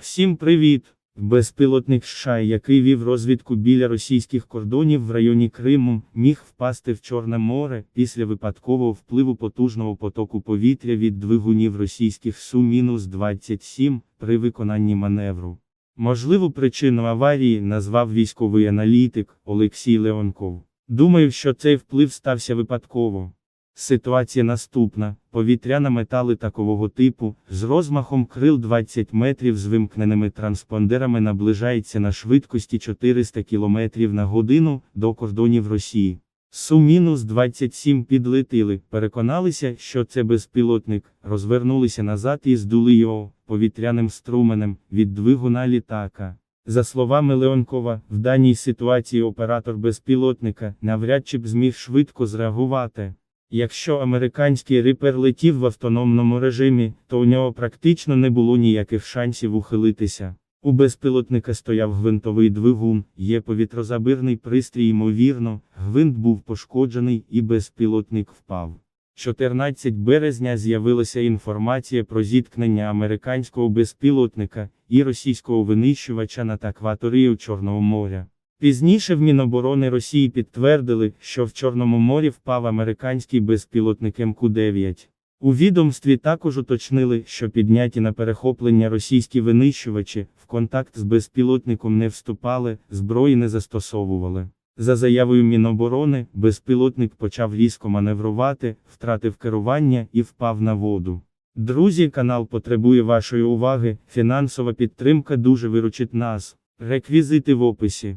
Всім привіт! Безпілотник США, який вів розвідку біля російських кордонів в районі Криму, міг впасти в Чорне море після випадкового впливу потужного потоку повітря від двигунів російських Су-27 при виконанні маневру. Можливу причину аварії назвав військовий аналітик Олексій Леонков. Думаю, що цей вплив стався випадково. Ситуація наступна: повітряна метали такового типу з розмахом крил 20 метрів з вимкненими транспондерами наближається на швидкості 400 км на годину до кордонів Росії. Су-27 підлетіли, переконалися, що це безпілотник, розвернулися назад і здули його повітряним струменем від двигуна літака. За словами Леонкова, в даній ситуації оператор безпілотника навряд чи б зміг швидко зреагувати. Якщо американський рипер летів в автономному режимі, то у нього практично не було ніяких шансів ухилитися. У безпілотника стояв гвинтовий двигун, є повітрозабирний пристрій, ймовірно, гвинт був пошкоджений і безпілотник впав. 14 березня з'явилася інформація про зіткнення американського безпілотника і російського винищувача над акваторією Чорного моря. Пізніше в Міноборони Росії підтвердили, що в Чорному морі впав американський безпілотник МК-9. У відомстві також уточнили, що підняті на перехоплення російські винищувачі в контакт з безпілотником не вступали, зброї не застосовували. За заявою Міноборони, безпілотник почав різко маневрувати, втратив керування і впав на воду. Друзі, канал потребує вашої уваги, фінансова підтримка дуже виручить нас. Реквізити в описі.